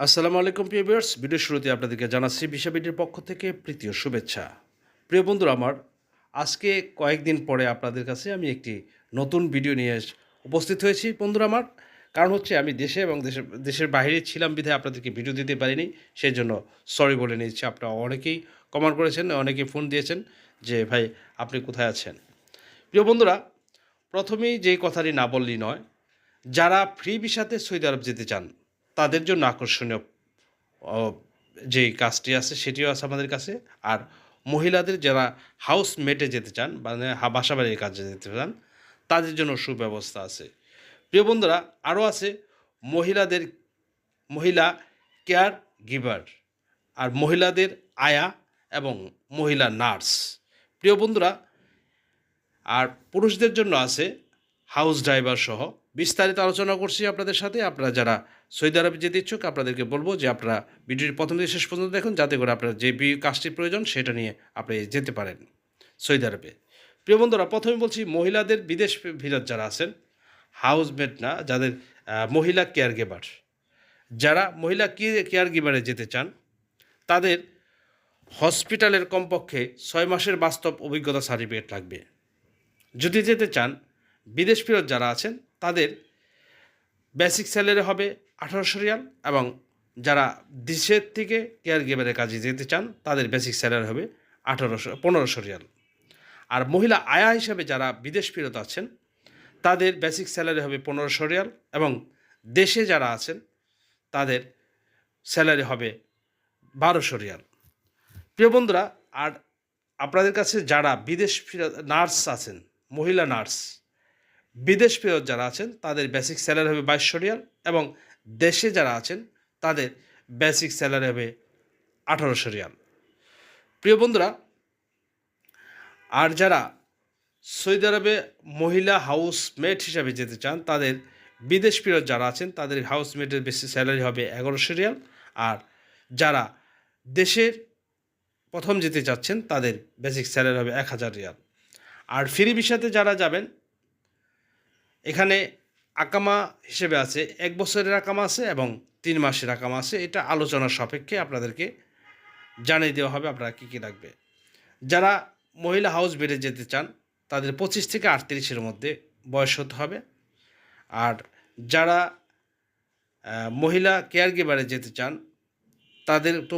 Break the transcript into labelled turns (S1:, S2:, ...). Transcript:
S1: আসসালামু আলাইকুম, প্রিয় ভিউয়ার্স। ভিডিও শুরুতে আপনাদেরকে জানাচ্ছি বিশ্ববিদ্যালয়ের পক্ষ থেকে প্রীতীয় শুভেচ্ছা। প্রিয় বন্ধুরা, আমার আজকে কয়েকদিন পরে আপনাদের কাছে আমি একটি নতুন ভিডিও নিয়ে উপস্থিত হয়েছি। বন্ধুরা, আমার কারণ হচ্ছে আমি দেশে এবং দেশের দেশের বাইরে ছিলাম বিধায় আপনাদেরকে ভিডিও দিতে পারিনি। সেই জন্য সরি বলে নিয়েছি। আপনারা অনেকেই কমেন্ট করেছেন, অনেকেই ফোন দিয়েছেন যে, ভাই, আপনি কোথায় আছেন? প্রিয় বন্ধুরা, প্রথমেই যে কথাটি না বললেই নয়, যারা ফ্রি ভিসাতে সৌদি আরব যেতে চান তাদের জন্য আকর্ষণীয় যে কাজটি আছে সেটিও আছে আমাদের কাছে। আর মহিলাদের যারা হাউস মেটে যেতে চান মানে হা- বাসা বাড়ির কাজে যেতে চান, তাদের জন্য সুব্যবস্থা আছে। প্রিয় বন্ধুরা, আরও আছে মহিলাদের, মহিলা কেয়ার গিভার আর মহিলাদের আয়া এবং মহিলা নার্স। প্রিয় বন্ধুরা, আর পুরুষদের জন্য আছে হাউস ড্রাইভার সহ বিস্তারিত আলোচনা করছি আপনাদের সাথে। আপনারা যারা সৌদি আরবে যেতে ইচ্ছুক, আপনাদেরকে বলব যে আপনারা ভিডিওটি প্রথম থেকে শেষ পর্যন্ত দেখুন, যাতে করে আপনার যে বি- কাজটি প্রয়োজন সেটা নিয়ে আপনি যেতে পারেন সৌদি আরবে। প্রিয় বন্ধুরা, প্রথমে বলছি, মহিলাদের বিদেশ ফিরত যারা আছেন হাউসমেট না, যাদের মহিলা কেয়ার গিভার যারা মহিলা কেয়ার গিভারে যেতে চান, তাদের হসপিটালের কমপক্ষে ছয় মাসের বাস্তব অভিজ্ঞতা সার্টিফিকেট লাগবে। যদি যেতে চান বিদেশ ফেরত যারা আছেন, তাদের বেসিক স্যালারি হবে আঠারোশো রিয়াল এবং যারা দেশের থেকে কেয়ার গিভারের কাজে যেতে চান, তাদের বেসিক স্যালারি হবে আঠারোশো, পনেরোশো রিয়াল। আর মহিলা আয়া হিসাবে যারা বিদেশ ফেরত আছেন, তাদের বেসিক স্যালারি হবে পনেরোশো রিয়াল এবং দেশে যারা আছেন, তাদের স্যালারি হবে বারোশো রিয়াল। প্রিয় বন্ধুরা, আর আপনাদের কাছে যারা বিদেশ ফেরত নার্স আছেন, মহিলা নার্স বিদেশ ফেরত যারা আছেন, তাদের বেসিক স্যালারি হবে বাইশশো রিয়াল এবং দেশে যারা আছেন, তাদের বেসিক স্যালারি হবে আঠারোশো রিয়াল। প্রিয় বন্ধুরা, আর যারা সৌদি আরবে মহিলা হাউস মেট হিসাবে যেতে চান, তাদের বিদেশ ফেরত যারা আছেন, তাদের হাউস মেটের বেশি স্যালারি হবে এগারোশো রিয়াল। আর যারা দেশের প্রথম যেতে চাচ্ছেন, তাদের বেসিক স্যালারি হবে এক হাজার রিয়াল। আর ফ্রি ভিসাতে যারা যাবেন এখানে আকামা হিসেবে আছে, এক বছরের আকামা আছে এবং তিন মাসের আকামা আছে। এটা আলোচনার সাপেক্ষে আপনাদেরকে জানিয়ে দেওয়া হবে আপনারা কী কী লাগবে। যারা মহিলা হাউস বেডে যেতে চান, তাদের পঁচিশ থেকে আটত্রিশের মধ্যে বয়স হতে হবে। আর যারা মহিলা কেয়ার গিভারে যেতে চান, তাদের তো